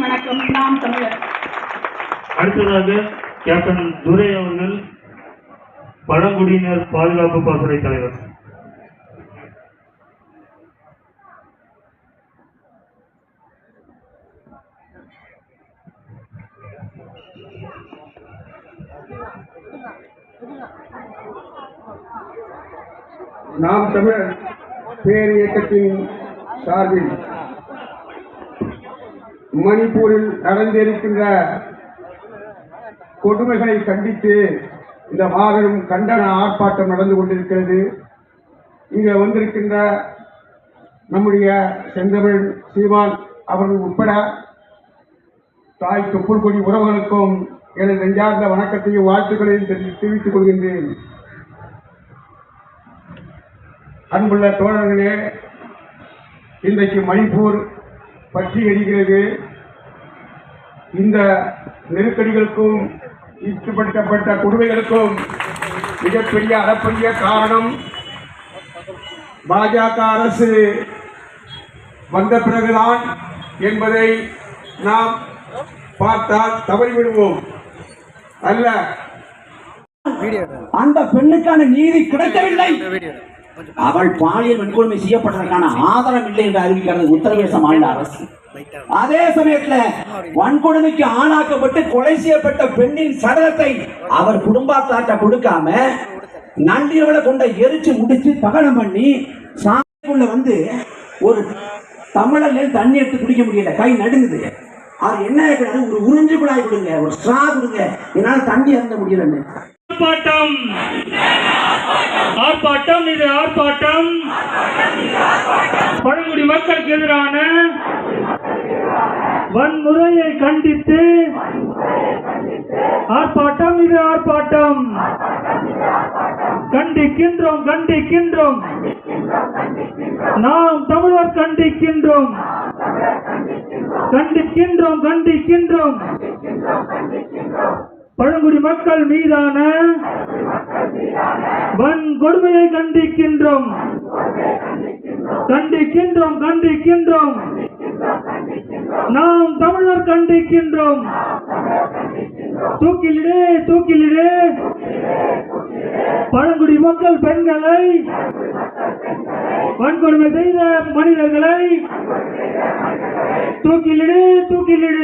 வணக்கம். நாம் தமிழர். அடுத்ததாக கேப்டன் துரை அவர்கள் பழங்குடியினர் பாதுகாப்பு பாசறை தலைவர். நாம் தமிழர் பேர் இயக்கத்தின் சார்பில் மணிப்பூரில் நடந்திருக்கின்ற கொடுமைகளை கண்டித்து இந்த மாபெரும் கண்டன ஆர்ப்பாட்டம் நடந்து கொண்டிருக்கிறது. இங்கே வந்திருக்கின்ற நம்முடைய செந்தமிழ் சீமான் அவர்கள் உட்பட தாய் தொப்புள் கொடி உறவுகளுக்கும் எனது நெஞ்சார்ந்த வணக்கத்தையும் வாழ்த்துக்களையும் தெரிவித்துக் கொள்கின்றேன். அன்புள்ள தோழர்களே இன்றைக்கு மணிப்பூர் பற்றி எரிகிறது இந்த நெருக்கடிகளுக்கும் ஈடுபடுத்தப்பட்ட கொடுமைகளுக்கும் மிகப்பெரிய அளப்பரிய காரணம் பாஜக அரசு வந்த பிறகுதான் என்பதை நாம் பார்த்தால் தவறிவிடுவோம். அல்ல. அந்த பெண்ணுக்கான நீதி கிடைக்கவில்லை. அவள் பாலியல் வன்கொடுமை செய்யப்பட்டதற்கான ஆதாரம் இல்லை என்று அறிவிக்கிறது உத்தரப்பிரதேச மாநில அரசு. அதே சமயத்துல வன்கொடுமைக்கு ஆளாக்கப்பட்டு கொலை செய்யப்பட்ட பெண்ணின் சடலத்தை அவர் குடும்பத்தாட்ட கொடுக்காம நன்றியவளை கொண்ட எரிச்சு முடிச்சு தகனம் பண்ணி சாமிக்குள்ள வந்து ஒரு தமிழர்ல தண்ணி எடுத்து குடிக்க முடியல. கை நடுங்குது. அவர் என்ன ஒரு உறிஞ்சு குழாய் கொடுங்க ஒரு ஸ்ட்ரா கொடுங்க. என்னால தண்ணி அருந்த முடியலன்னு. ஆர்ப்பாட்டம். ஆர்ப்பாட்டம் இது ஆர்ப்பாட்டம். பழங்குடி மக்களுக்கு எதிரான வன்முறையை கண்டித்து ஆர்ப்பாட்டம் இது ஆர்ப்பாட்டம். கண்டிக்கின்றோம் கண்டிக்கின்றோம். நாம் தமிழர் கண்டிக்கின்றோம். கண்டிக்கின்றோம் கண்டிக்கின்றோம். பழங்குடி மக்கள் மீதான வன்கொடுமையை கண்டிக்கின்றோம். கண்டிக்கின்றோம் கண்டிக்கின்றோம். நாம் தமிழர் கண்டிக்கின்றோம். தூக்கிலிடே தூக்கிலிடே. பழங்குடி மக்கள் பெண்களை வன்கொடுமை செய்த மனிதர்களை தூக்கிலிடே தூக்கிலிடு.